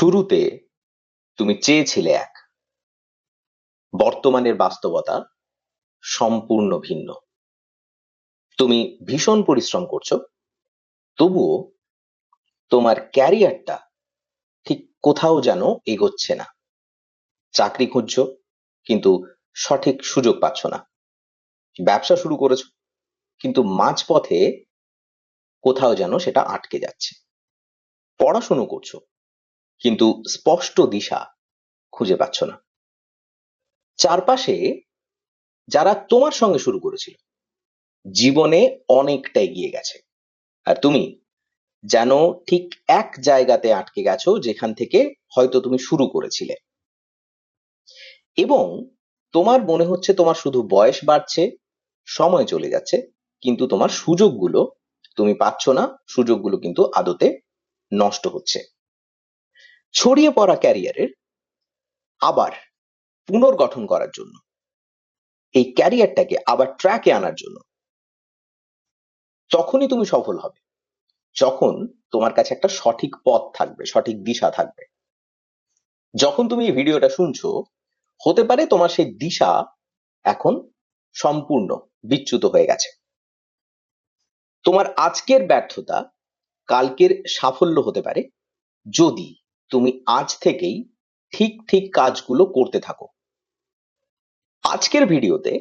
শুরুতে তুমি চেয়েছিলে এক। বর্তমানের বাস্তবতা সম্পূর্ণ ভিন্ন। তুমি ভীষণ পরিশ্রম করছ, তবুও তোমার ক্যারিয়ারটা ঠিক কোথাও যেন এগোচ্ছে না। চাকরি খুঁজছো, কিন্তু সঠিক সুযোগ পাচ্ছ না। ব্যবসা শুরু করেছ, কিন্তু মাঝপথে কোথাও যেন সেটা আটকে যাচ্ছে। পড়াশুনো করছ কিন্তু স্পষ্ট দিশা খুঁজে পাচ্ছ না। চারপাশে যারা তোমার সঙ্গে শুরু করেছিল, জীবনে অনেকটা এগিয়ে গেছে। আর তুমি যেন ঠিক এক জায়গাতে আটকে গেছো যেখান থেকে হয়তো তুমি শুরু করেছিলে। এবং তোমার মনে হচ্ছে তোমার শুধু বয়স বাড়ছে, সময় চলে যাচ্ছে, কিন্তু তোমার সুযোগগুলো তুমি পাচ্ছ না, সুযোগগুলো কিন্তু আদতে নষ্ট হচ্ছে। ছড়িয়ে পড়া ক্যারিয়ারের আবার পুনর্গঠন করার জন্য। এই ক্যারিয়ারটাকে আবার ট্র্যাকে আনার জন্য। তখনই তুমি সফল হবে। যখন তোমার কাছে একটা সঠিক পথ থাকবে, সঠিক দিশা থাকবে। যখন তুমি এই ভিডিওটা শুনছো, হতে পারে তোমার সেই দিশা এখন সম্পূর্ণ বিচ্যুত হয়ে গেছে। তোমার আজকের ব্যর্থতা কালকের সাফল্য হতে পারে যদি তুমি আজ থেকেই ঠিক ঠিক কাজগুলো করতে থাকো। আজকের ভিডিওতে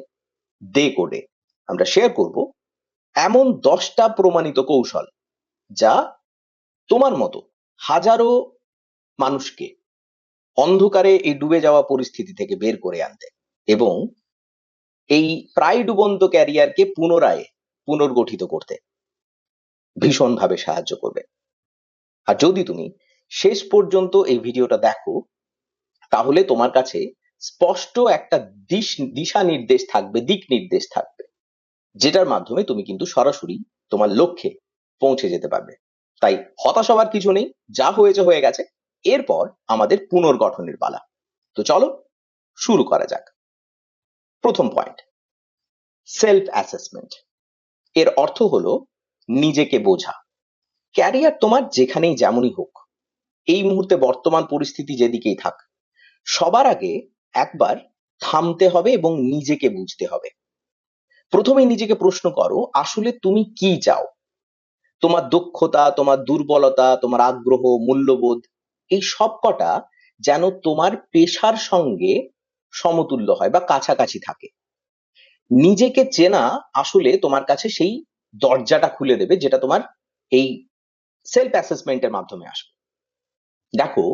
দে কোডে আমরা শেয়ার করব এমন দশটা প্রমাণিত কৌশল যা তোমার মতো হাজারো মানুষকে অন্ধকারে এই ডুবে যাওয়া পরিস্থিতি থেকে বের করে আনতে এবং এই প্রায় ডুবন্ত ক্যারিয়ারকে পুনরায় পুনর্গঠিত করতে ভীষণভাবে সাহায্য করবে। আর যদি তুমি শেষ পর্যন্ত এই ভিডিওটা দেখো, তাহলে তোমার কাছে স্পষ্ট একটা দিশ, দিশা নির্দেশ থাকবে, দিক নির্দেশ থাকবে, যেটার মাধ্যমে তুমি কিন্তু সরাসরি তোমার লক্ষ্যে পৌঁছে যেতে পারবে। তাই হতাশ হওয়ার কিছু নেই, যা হয়েছে হয়ে গেছে, এরপর আমাদের পুনর্গঠনের পালা। তো চলো, শুরু করা যাক। প্রথম পয়েন্ট সেলফ অ্যাসেসমেন্ট এর অর্থ হলো নিজেকে বোঝা। ক্যারিয়ার তোমার যেখানেই যেমনই হোক এই মুহূর্তে বর্তমান পরিস্থিতি যেদিকেই থাক, সবার আগে একবার থামতে হবে এবং নিজেকে বুঝতে হবে। প্রথমে নিজেকে প্রশ্ন করো, আসলে তুমি কি চাও? তোমার দক্ষতা, তোমার দুর্বলতা, তোমার আগ্রহ, মূল্যবোধ, এই সবকটা যেন তোমার পেশার সঙ্গে সমতুল্য হয় বা কাছাকাছি থাকে। নিজেকে চেনা আসলে তোমার কাছে সেই দরজাটা খুলে দেবে যেটা তোমার এই সেলফ অ্যাসেসমেন্টের মাধ্যমে আসবে। দেখো,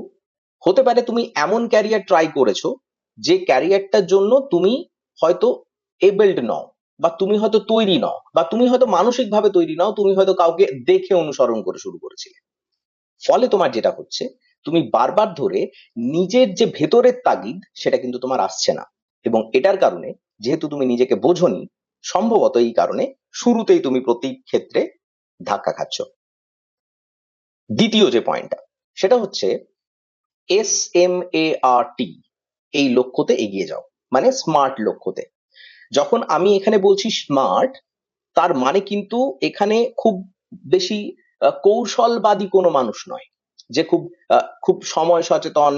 হতে পারে তুমি এমন ক্যারিয়ার ট্রাই করেছ যে ক্যারিয়ারটার জন্য তুমি হয়তো এবল্ড নও, বা তুমি হয়তো তৈরি নও, বা তুমি হয়তো মানসিকভাবে তৈরি নও, তুমি হয়তো কাউকে দেখে অনুসরণ করে শুরু করেছিলে। ফলে তোমার যেটা হচ্ছে, তুমি বারবার ধরে নিজের যে ভেতরের তাগিদ, সেটা কিন্তু তোমার আসছে না। এবং এটার কারণে, যেহেতু তুমি নিজেকে বোঝনি, সম্ভবত এই কারণে শুরুতেই তুমি প্রতি ক্ষেত্রে ধাক্কা খাচ্ছ। দ্বিতীয় যে পয়েন্টটা সেটা হচ্ছে এস এম এ আর টি এই লক্ষ্যতে এগিয়ে যাও মানে স্মার্ট লক্ষ্যতে। যখন আমি এখানে বলছি স্মার্ট তার মানে কিন্তু এখানে খুব বেশি কৌশলবাদী কোনো মানুষ নয়। যে খুব খুব সময় সচেতন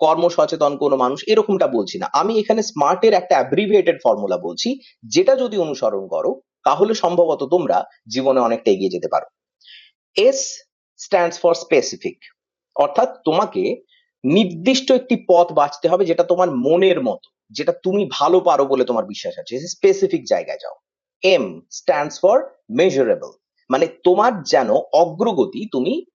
কর্ম সচেতন কোনো মানুষ, এরকমটা বলছি না। আমি এখানে স্মার্টের একটা অ্যাব্রিভিয়েটেড ফর্মুলা বলছি, যেটা যদি অনুসরণ করো, তাহলে সম্ভবত তোমরা জীবনে অনেকটা এগিয়ে যেতে পারো। এস স্ট্যান্ডস ফর স্পেসিফিক অর্থাৎ তোমাকে নির্দিষ্ট একটি পথ বাঁচতে হবে যেটা তোমার মনের মতো, যেটা তুমি ভালো পারো বলে তোমার বিশ্বাস আছে। স্পেসিফিক জায়গায় যাও। এম স্ট্যান্ডস ফর মেজারেবল মানে তোমার যেন অগ্রগতি তুমি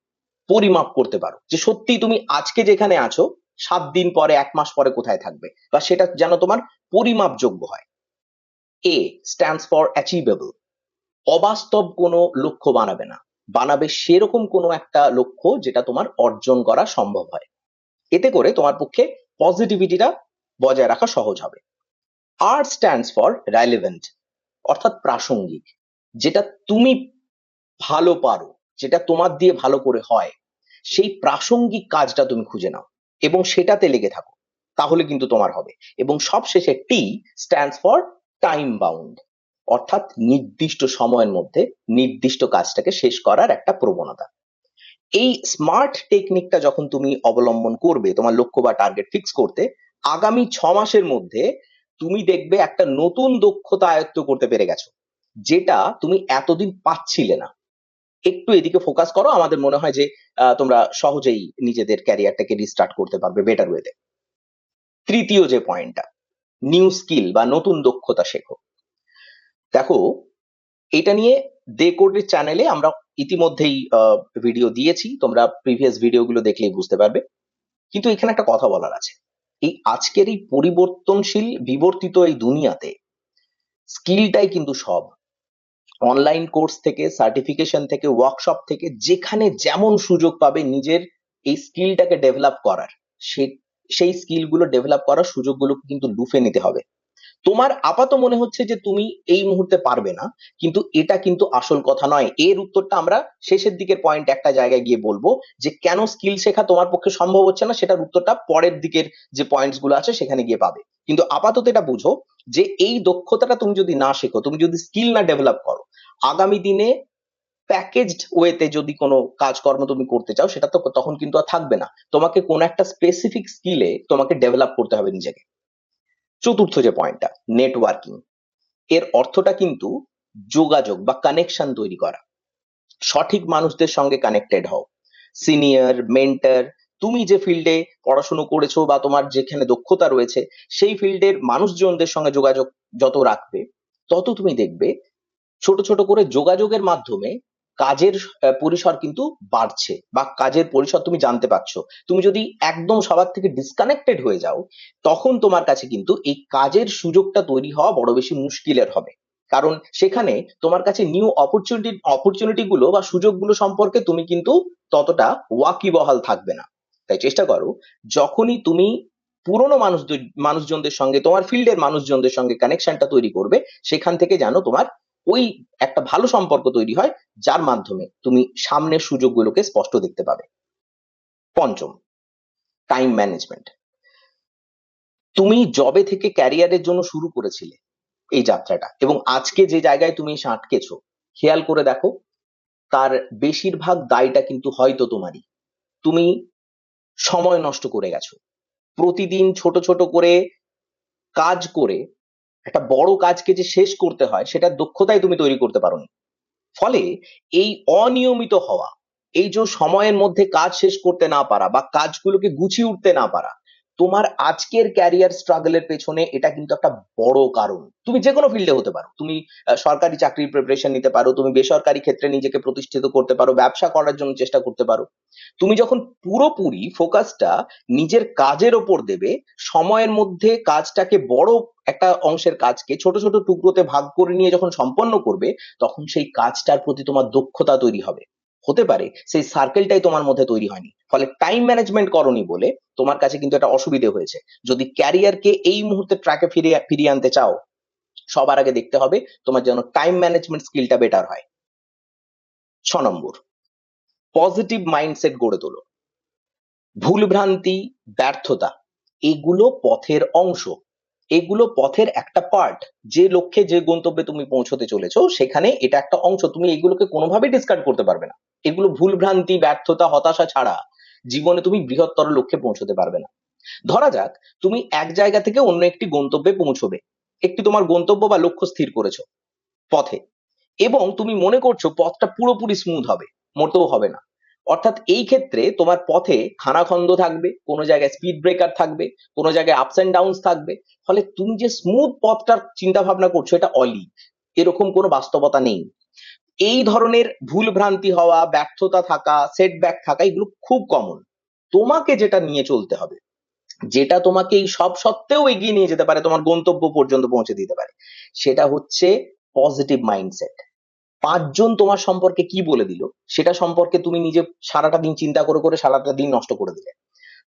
পরিমাপ করতে পারো। যে সত্যি তুমি আজকে যেখানে আছো, সাত দিন পরে, এক মাস পরে কোথায় থাকবে? বা সেটা যেন তোমার পরিমাপযোগ্য হয়। এ স্ট্যান্ডস ফর অ্যাচিভেবল অবাস্তব কোনো লক্ষ্য বানাবে না। বানাবে সেরকম কোনো একটা লক্ষ্য যেটা তোমার অর্জন করা সম্ভব হয়। এতে করে তোমার পক্ষে পজিটিভিটিটা বজায় রাখা সহজ হবে। আর স্ট্যান্ডস ফর রেলিভেন্ট অর্থাৎ প্রাসঙ্গিক। যেটা তুমি ভালো পারো, যেটা তোমার দিয়ে ভালো করে হয়, সেই প্রাসঙ্গিক কাজটা তুমি খুঁজে নাও এবং সেটাতে লেগে থাকো। তাহলে কিন্তু তোমার হবে। এবং সবশেষে T stands for time bound অর্থাৎ নির্দিষ্ট সময়ের মধ্যে নির্দিষ্ট কাজটাকে শেষ করার একটা প্রবণতা। এই স্মার্ট টেকনিকটা যখন তুমি অবলম্বন করবে, তোমার লক্ষ্য বা টার্গেট ফিক্স করতে, আগামী ছ মাসের মধ্যে তুমি দেখবে একটা নতুন দক্ষতা আয়ত্ত করতে পেরে গেছো, যেটা তুমি এতদিন পাচ্ছিলে না। একটু এদিকে ফোকাস করো, আমাদের মনে হয় যে তোমরা সহজেই নিজেদের ক্যারিয়ারটাকে রিস্টার্ট করতে পারবে বেটার ওয়েতে তৃতীয় যে পয়েন্টটা নিউ স্কিল বা নতুন দক্ষতা শেখো। দেখো, এটা নিয়ে দে কোডের চ্যানেলে আমরা ইতিমধ্যেই ভিডিও দিয়েছি। তোমরা প্রিভিয়াস ভিডিওগুলো দেখলেই বুঝতে পারবে। কিন্তু এখানে একটা কথা বলার আছে। এই আজকের এই পরিবর্তনশীল, বিবর্তিত এই দুনিয়াতে স্কিলটাই কিন্তু সব। অনলাইন কোর্স থেকে সার্টিফিকেশন থেকে ওয়ার্কশপ থেকে, যেখানে যেমন সুযোগ পাবে নিজের এই স্কিলটাকে ডেভেলপ করার সেই স্কিলগুলো ডেভেলপ করার সুযোগগুলো কিন্তু লুফে নিতে হবে। তোমার আপাত মনে হচ্ছে যে তুমি এই মুহূর্তে পারবে না, কিন্তু এটা কিন্তু আসল কথা নয়। এর উত্তরটা আমরা শেষের দিকের পয়েন্ট একটা জায়গায় গিয়ে বলব যে কেন স্কিল শেখা তোমার পক্ষে সম্ভব হচ্ছে না, সেটার উত্তরটা পরের দিকের যে পয়েন্টসগুলো আছে সেখানে গিয়ে পাবে। কিন্তু আপাতত এটা বুঝো যে এই দক্ষতাটা তুমি যদি না শেখো, তুমি যদি স্কিল না ডেভেলপ করো, আগামী দিনে প্যাকেজড ওয়েতে যদি কোনো কাজকর্ম তুমি করতে চাও, সেটা তো তখন কিন্তু আর থাকবে না। তোমাকে কোনো একটা স্পেসিফিক স্কিলে তোমাকে ডেভেলপ করতে হবে নিজেকে। চতুর্থ যে পয়েন্টটা নেটওয়ার্কিং এর অর্থটা কিন্তু যোগাযোগ বা কানেকশন তৈরি করা। সঠিক মানুষদের সঙ্গে কানেক্টেড হও। সিনিয়র মেন্টর তুমি যে ফিল্ডে পড়াশুনো করেছ বা তোমার যেখানে দক্ষতা রয়েছে, সেই ফিল্ডের মানুষজনদের সঙ্গে যোগাযোগ যত রাখবে, তত তুমি দেখবে ছোট ছোট করে যোগাযোগের মাধ্যমে কাজের পরিসর কিন্তু বাড়ছে বা কাজের পরিসর তুমি জানতে পারছ। তুমি যদি একদম সবার থেকে ডিসকানেক্টেড হয়ে যাও, তখন তোমার কাছে কিন্তু এই কাজের সুযোগটা তৈরি হওয়া বড় বেশি মুশকিলের হবে। কারণ সেখানে তোমার কাছে নিউ অপরচুনিটি অপরচুনিটি গুলো বা সুযোগগুলো সম্পর্কে তুমি কিন্তু ততটা ওয়াকিবহাল থাকবে না। তাই চেষ্টা করো, যখনই তুমি পুরনো মানুষ, মানুষজনদের সঙ্গে, তোমার ফিল্ডের মানুষজনদের সঙ্গে কানেকশনটা তৈরি করবে, সেখান থেকে জানো তোমার ওই একটা ভালো সম্পর্ক তৈরি হয় যার মাধ্যমে তুমি সামনের সুযোগগুলোকে স্পষ্ট দেখতে পাবে। পঞ্চম টাইম ম্যানেজমেন্ট তুমি জবে থেকে ক্যারিয়ারের জন্য শুরু করেছিলে এই যাত্রাটা এবং আজকে যে জায়গায় তুমি এসে আটকেছো, খেয়াল করে দেখো, তার বেশিরভাগ দায়টা কিন্তু হয়তো তোমারই। তুমি সময় নষ্ট করে গেছো। প্রতিদিন ছোট ছোট করে কাজ করে, একটা বড় কাজকে যে শেষ করতে হয় সেটা দক্ষতাই তুমি তৈরি করতে পারোনি। ফলে এই অনিয়মিত হওয়া, এই যে সময়ের মধ্যে কাজ শেষ করতে না পারা বা কাজগুলোকে গুছিয়ে উঠতে না পারা, তোমার আজকের ক্যারিয়ার স্ট্রাগলের পেছনে এটা কিন্তু একটা বড় কারণ। তুমি যে কোনো ফিল্ডে হতে পারো। তুমি সরকারি চাকরির প্রিপারেশন নিতে পারো, তুমি বেসরকারি ক্ষেত্রে নিজেকে প্রতিষ্ঠিত করতে পারো, ব্যবসা করার জন্য চেষ্টা করতে পারো। তুমি যখন পুরোপুরি ফোকাসটা নিজের কাজের ওপর দেবে, সময়ের মধ্যে কাজটাকে বড় একটা অংশের কাজকে ছোট ছোট টুকরোতে ভাগ করে নিয়ে যখন সম্পন্ন করবে, তখন সেই কাজটার প্রতি তোমার দক্ষতা তৈরি হবে। হতে পারে সেই সার্কেলটাই তোমার মধ্যে তৈরি হয়নি। ফলে টাইম ম্যানেজমেন্ট করনি বলে তোমার কাছে কিন্তু একটা অসুবিধে হয়েছে। যদি ক্যারিয়ারকে এই মুহূর্তে ট্র্যাকে ফিরিয়ে ফিরিয়ে আনতে চাও, সবার আগে দেখতে হবে তোমার যেন টাইম ম্যানেজমেন্ট স্কিলটা বেটার হয়। ছ নম্বর পজিটিভ মাইন্ডসেট গড়ে তোলো। ভুলভ্রান্তি ব্যর্থতা, এগুলো পথের অংশ। এগুলো পথের একটা পার্ট যে লক্ষ্যে যে গন্তব্যে তুমি পৌঁছতে চলেছো, সেখানে এটা একটা অংশ। তুমি এগুলোকে কোনোভাবেই ডিসকার্ড করতে পারবে না। এগুলো ভুলভ্রান্তি ব্যর্থতা, হতাশা ছাড়া জীবনে তুমি বৃহত্তর লক্ষ্যে পৌঁছতে পারবে না। ধরা যাক, তুমি এক জায়গা থেকে অন্য একটি গন্তব্যে পৌঁছবে। একটি তোমার গন্তব্য বা লক্ষ্য স্থির করেছ পথে। এবং তুমি মনে করছ পথটা পুরোপুরি স্মুথ হবে, মোটেও হবে না। অর্থাৎ এই ক্ষেত্রে তোমার পথে খানাখন্দ থাকবে, কোনো জায়গায় স্পিড ব্রেকার থাকবে, কোনো জায়গায় আপস এন্ড ডাউনস থাকবে। ফলে তুমি যে স্মুথ পথটার চিন্তা ভাবনা করছ এটা অলি, এরকম কোনো বাস্তবতা নেই। এই ধরনের ভুল ভ্রান্তি হওয়া, ব্যর্থতা থাকা সেটব্যাক থাকা, এগুলো খুব কমন তোমাকে যেটা নিয়ে চলতে হবে, যেটা তোমাকে এই সব সত্ত্বেও এগিয়ে নিয়ে যেতে পারে, তোমার গন্তব্য পর্যন্ত পৌঁছে দিতে পারে, সেটা হচ্ছে পজিটিভ মাইন্ডসেট পাঁচজন তোমার সম্পর্কে কি বলে দিল? সেটা সম্পর্কে তুমি নিজে সারাটা দিন চিন্তা করে করে সারাটা দিন নষ্ট করে দিলে।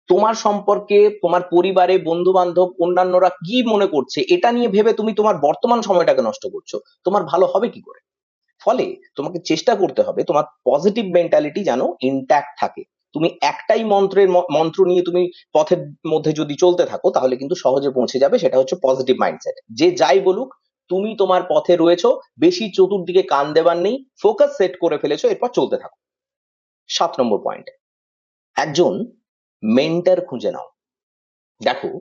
তোমার সম্পর্কে, তোমার পরিবারে বন্ধু বান্ধব অন্যান্যরা কি মনে করছে, এটা নিয়ে ভেবে তুমি তোমার বর্তমান সময়টাকে নষ্ট করছ। তোমার ভালো হবে কি করে? ফলে তোমাকে চেষ্টা করতে হবে তোমার পজিটিভ মেন্টালিটি যেন ইনট্যাক্ট থাকে। তুমি একটাই মন্ত্রের মন্ত্র নিয়ে তুমি পথের মধ্যে যদি চলতে থাকো, তাহলে কিন্তু সহজে পৌঁছে যাবে, সেটা হচ্ছে পজিটিভ মাইন্ডসেট যে যাই বলুক তুমি তোমার পথে রয়েছো, বেশি চতুর্দিকে কান দেবার নেই ফোকাস সেট করে ফেলেছো, এরপর চলতে থাকো। সাত নম্বর পয়েন্ট একজন মেন্টার খুঁজে নাও। দেখো,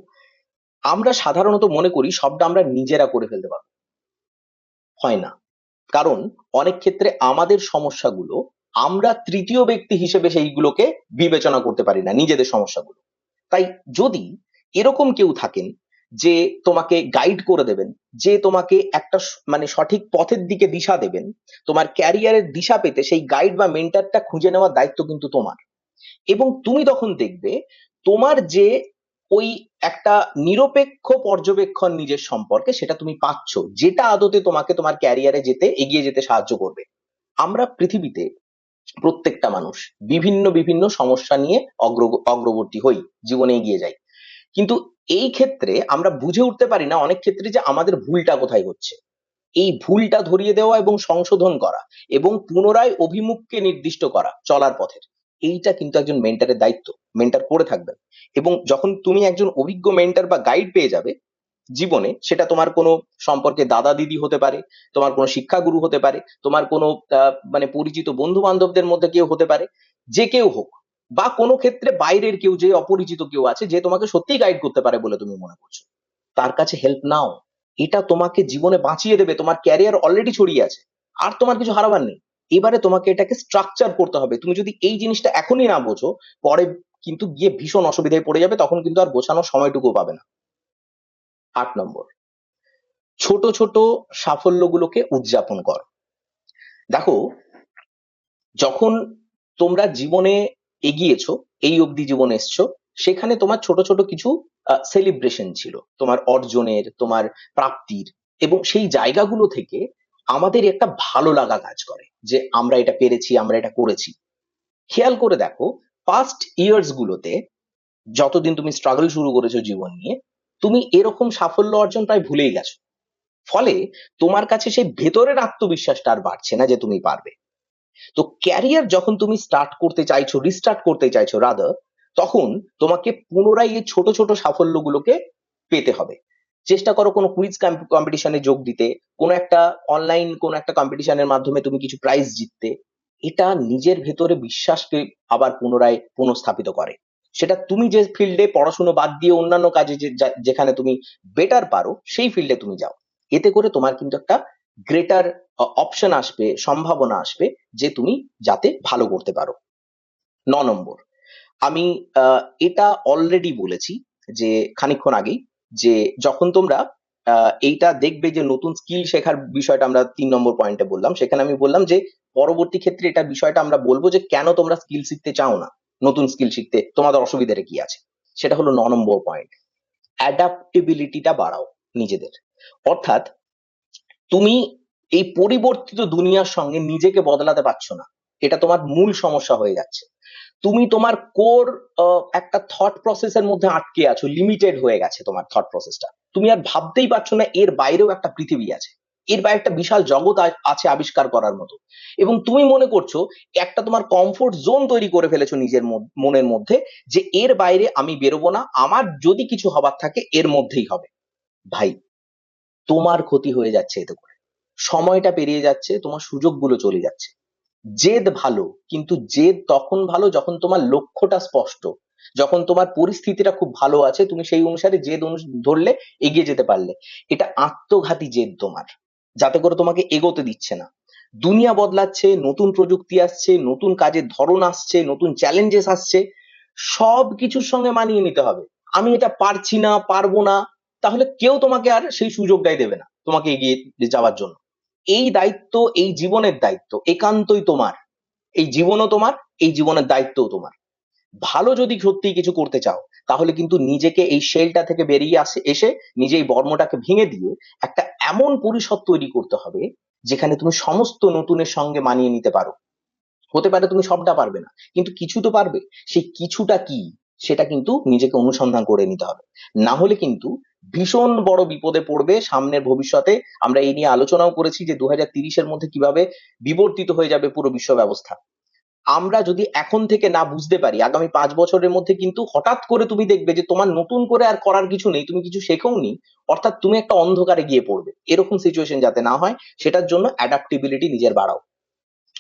আমরা সাধারণত মনে করি সবটা আমরা নিজেরা করে ফেলতে পারব। হয় না। কারণ অনেক ক্ষেত্রে আমাদের সমস্যাগুলো আমরা তৃতীয় ব্যক্তি হিসেবে সেইগুলোকে বিবেচনা করতে পারি না, নিজেদের সমস্যাগুলো। তাই যদি এরকম কেউ থাকেন যে তোমাকে গাইড করে দেবেন, যে তোমাকে একটা মানে সঠিক পথের দিকে দিশা দেবেন, তোমার ক্যারিয়ারের দিশা পেতে সেই গাইড বা মেন্টারটা খুঁজে নেওয়ার দায়িত্ব কিন্তু তোমার। এবং তুমি তখন দেখবে তোমার যে ওই একটা নিরপেক্ষ পর্যবেক্ষণ নিজের সম্পর্কে সেটা তুমি পাচ্ছ, যেটা আদতে তোমাকে তোমার ক্যারিয়ারে যেতে, এগিয়ে যেতে সাহায্য করবে। আমরা পৃথিবীতে প্রত্যেকটা মানুষ বিভিন্ন বিভিন্ন সমস্যা নিয়ে অগ্র অগ্রবর্তী হই, জীবনে এগিয়ে যাই। কিন্তু এই ক্ষেত্রে আমরা বুঝে উঠতে পারি না অনেক ক্ষেত্রে যে আমাদের ভুলটা কোথায় হচ্ছে। এই ভুলটা ধরিয়ে দেওয়া এবং সংশোধন করা এবং পুনরায় অভিমুখকে নির্দিষ্ট করা চলার পথের এইটা কিন্তু একজন মেন্টারের দায়িত্ব মেন্টার করে থাকবেন। এবং যখন তুমি একজন অভিজ্ঞ মেন্টার বা গাইড পেয়ে যাবে জীবনে, সেটা তোমার কোনো সম্পর্কে দাদা দিদি হতে পারে, তোমার কোনো শিক্ষাগুরু হতে পারে, তোমার কোনো মানে পরিচিত বন্ধু বান্ধবদের মধ্যে কেউ হতে পারে, যে কেউ হোক। বা কোনো ক্ষেত্রে বাইরের কেউ যে অপরিচিত কেউ আছে, যে তোমাকে সত্যি গাইড করতে পারে বলে তুমি মনে করছ। তার কাছে হেল্প নাও। এটা তোমাকে জীবনে বাঁচিয়ে দেবে। তোমার ক্যারিয়ার অলরেডি ছড়িয়ে আছে। আর তোমার কিছু হারাবার নেই। এবারে তোমাকে এটাকে স্ট্রাকচার করতে হবে। তুমি যদি এই জিনিসটা এখনই না বোঝো, পরে কিন্তু গিয়ে ভীষণ অসুবিধায় পড়ে যাবে, তখন কিন্তু আর গোছানোর সময়টুকু পাবে না। আট নম্বর। ছোট ছোট সাফল্যগুলোকে উদযাপন কর। দেখো, যখন তোমরা জীবনে এগিয়েছো, এই অবধি জীবনে এসছো, সেখানে তোমার ছোট ছোট কিছু সেলিব্রেশন ছিল। তোমার অর্জনের, তোমার প্রাপ্তির এবং সেই জায়গাগুলো থেকে আমাদের একটা ভালো লাগা কাজ করে যে আমরা এটা পেরেছি, আমরা এটা করেছি। খেয়াল করে দেখো পাস্ট ইয়ার্স গুলোতে যতদিন তুমি স্ট্রাগল শুরু করেছ জীবন নিয়ে, তুমি এরকম সাফল্য অর্জন প্রায় ভুলেই গেছো। ফলে তোমার কাছে সেই ভেতরের আত্মবিশ্বাসটা আর বাড়ছে না যে তুমি পারবে। তো ক্যারিয়ার যখন তুমি স্টার্ট করতে চাইছো রিস্টার্ট করতে চাইছো রাদার তখন তোমাকে পুনরায় এই ছোট ছোট সাফল্যগুলোকে পেতে হবে। চেষ্টা করো কোনো কুইজ কম্পিটিশনে যোগ দিতে, কোনো একটা অনলাইন কোনো একটা কম্পিটিশনের মাধ্যমে তুমি কিছু প্রাইজ জিততে। এটা নিজের ভেতরে বিশ্বাসকে আবার পুনরায় পুনঃস্থাপিত করে। সেটা তুমি যে ফিল্ডে পড়াশুনো বাদ দিয়ে অন্যান্য কাজে যেখানে তুমি বেটার পারো, সেই ফিল্ডে তুমি যাও। এতে করে তোমার কিন্তু একটা গ্রেটার অপশন আসবে, সম্ভাবনা আসবে যে তুমি যাতে ভালো করতে পারো। ন নম্বর, আমি এটা অলরেডি বলেছি যে খানিকক্ষণ আগেই যে যখন তোমরা এইটা দেখবে যে নতুন স্কিল শেখার বিষয়টা আমরা তিন নম্বর পয়েন্টে বললাম, সেখানে আমি বললাম যে পরবর্তী ক্ষেত্রে এটা বিষয়টা আমরা বলব যে কেন তোমরা স্কিল শিখতে চাও না? নতুন স্কিল শিখতে তোমাদের অসুবিধাটা কি আছে? সেটা হলো ন নম্বর পয়েন্ট অ্যাডাপ্টেবিলিটিটা বাড়াও নিজেদের। অর্থাৎ তুমি এই পরিবর্তিত দুনিয়ার সঙ্গে নিজেকে বদলাতে পারছ না। এটা তোমার মূল সমস্যা হয়ে যাচ্ছে। তুমি তোমার কোর একটা থট প্রসেসের মধ্যে আটকে আছো লিমিটেড হয়ে গেছে তোমার থট প্রসেসটা তুমি আর ভাবতেই পারছ না এর বাইরেও একটা পৃথিবী আছে। এর বাইরে একটা বিশাল জগৎ আছে আবিষ্কার করার মতো। এবং তুমি মনে করছ, একটা তোমার কমফোর্ট জোন তৈরি করে ফেলেছো নিজের মনের মধ্যে, যে এর বাইরে আমি বেরোবো না, আমার যদি কিছু হবার থাকে, এর মধ্যেই হবে। ভাই তোমার ক্ষতি হয়ে যাচ্ছে এতে করে। সময়টা পেরিয়ে যাচ্ছে, তোমার সুযোগগুলো চলে যাচ্ছে। জেদ ভালো, কিন্তু জেদ তখন ভালো যখন তোমার লক্ষ্যটা স্পষ্ট। যখন তোমার পরিস্থিতিটা খুব ভালো আছে, তুমি সেই অনুসারে জেদ ধরলে এগিয়ে যেতে পারলে। এটা আত্মঘাতী জেদ তোমার, যাতে করে তোমাকে এগোতে দিচ্ছে না। দুনিয়া বদলাচ্ছে, নতুন প্রযুক্তি আসছে, নতুন কাজের ধরন আসছে, নতুন চ্যালেঞ্জেস আসছে। সব কিছুর সঙ্গে মানিয়ে নিতে হবে। আমি এটা পারছি না, পারব না তাহলে কেউ তোমাকে আর সেই সুযোগটাই দেবে না, তোমাকে এগিয়ে যাওয়ার জন্য। এই দায়িত্ব, এই জীবনের দায়িত্ব একান্তই তোমার। এই জীবনও তোমার, এই জীবনের দায়িত্বও তোমার। ভালো যদি সত্যিই কিছু করতে চাও, তাহলে কিন্তু নিজেকে এই শেলটা থেকে বেরিয়ে আসে, এসে নিজেই বর্মটাকে ভেঙে দিয়ে একটা এমন পরিষদ তৈরি করতে হবে, যেখানে তুমি সমস্ত নতুনের সঙ্গে মানিয়ে নিতে পারো। হতে পারে তুমি সবটা পারবে না, কিন্তু কিছু তো পারবে। সেই কিছুটা কি, সেটা কিন্তু নিজেকে অনুসন্ধান করে নিতে হবে। না হলে কিন্তু ভীষণ বড় বিপদে পড়বে সামনের ভবিষ্যতে। আমরা এই নিয়ে আলোচনাও করেছি যে দু তিরিশের মধ্যে কীভাবে বিবর্তিত হয়ে যাবে পুরো বিশ্ব ব্যবস্থা। আমরা যদি এখন থেকে না বুঝতে পারি, আগামী পাঁচ বছরের মধ্যে কিন্তু হঠাৎ করে তুমি দেখবে যে তোমার নতুন করে আর করার কিছু নেই, তুমি কিছু শেখোনি অর্থাৎ তুমি একটা অন্ধকারে গিয়ে পড়বে। এরকম সিচুয়েশন যাতে না হয়, সেটার জন্য অ্যাডাপ্টিবিলিটি নিজের বাড়াও।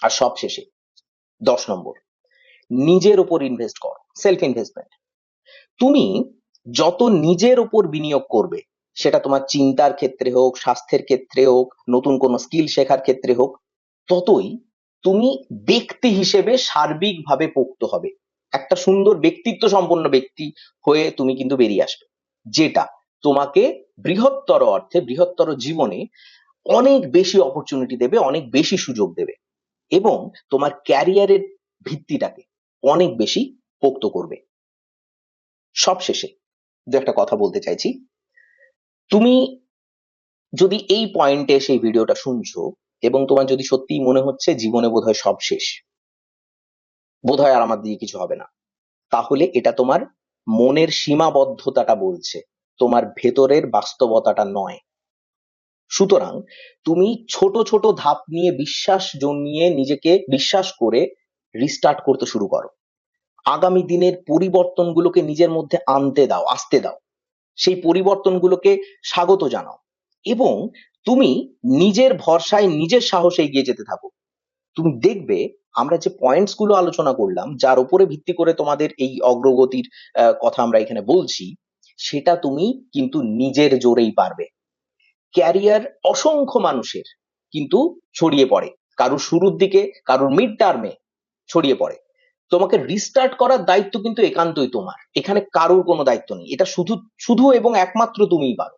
আর সব শেষে দশ নম্বর, নিজের উপর ইনভেস্ট করো সেলফ ইনভেস্টমেন্ট তুমি যত নিজের উপর বিনিয়োগ করবে, সেটা তোমার চিন্তার ক্ষেত্রে হোক, স্বাস্থ্যের ক্ষেত্রে হোক, নতুন কোনো স্কিল শেখার ক্ষেত্রে হোক, ততই তুমি ব্যক্তি হিসেবে সার্বিকভাবে পোক্ত হবে। একটা সুন্দর ব্যক্তিত্ব সম্পন্ন ব্যক্তি হয়ে তুমি কিন্তু বেরিয়ে আসবে। যেটা তোমাকে বৃহত্তর অর্থে, বৃহত্তর জীবনে অনেক বেশি অপরচুনিটি দেবে, অনেক বেশি সুযোগ দেবে এবং তোমার ক্যারিয়ারের ভিত্তিটাকে অনেক বেশি পোক্ত করবে। সবশেষে দু একটা কথা বলতে চাইছি। তুমি যদি এই পয়েন্টে সেই ভিডিওটা শুনছো এবং তোমার যদি সত্যিই মনে হচ্ছে জীবনে বোধহয় সব শেষ, বোধহয় আর আমার দিয়ে কিছু হবে না, তাহলে এটা তোমার মনের সীমাবদ্ধতাটা বলছে, তোমার ভেতরের বাস্তবতাটা নয়। সুতরাং তুমি ছোট ছোট ধাপ নিয়ে বিশ্বাস জন্মিয়ে নিজেকে বিশ্বাস করে রিস্টার্ট করতে শুরু করো। আগামী দিনের পরিবর্তনগুলোকে নিজের মধ্যে আনতে দাও, আসতে দাও। সেই পরিবর্তনগুলোকে স্বাগত জানাও। এবং তুমি নিজের ভরসায়, নিজের সাহসে এগিয়ে যেতে থাকো। তুমি দেখবে আমরা যে পয়েন্টসগুলো আলোচনা করলাম, যার উপরে ভিত্তি করে তোমাদের এই অগ্রগতির কথা আমরা এখানে বলছি, সেটা তুমি কিন্তু নিজের জোরেই পারবে। ক্যারিয়ার অসংখ্য মানুষের কিন্তু ছড়িয়ে পড়ে। কারোর শুরুর দিকে, কারোর মিড টার্মে ছড়িয়ে পড়ে। তোমাকে রিস্টার্ট করার দায়িত্ব কিন্তু একান্তই তোমার। এখানে কারোর কোনো দায়িত্ব নেই। এটা শুধু শুধু এবং একমাত্র তুমিই পারো।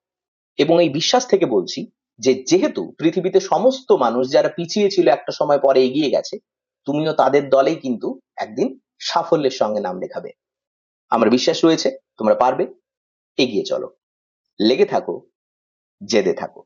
এবং এই বিশ্বাস থেকে বলছি যে যেহেতু পৃথিবীতে সমস্ত মানুষ যারা পিছিয়ে ছিল একটা সময় পরে এগিয়ে গেছে, তুমিও তাদের দলেই কিন্তু একদিন সাফল্যের সঙ্গে নাম লেখাবে। আমার বিশ্বাস রয়েছে, তোমরা পারবে। এগিয়ে চলো। লেগে থাকো, জেদে থাকো।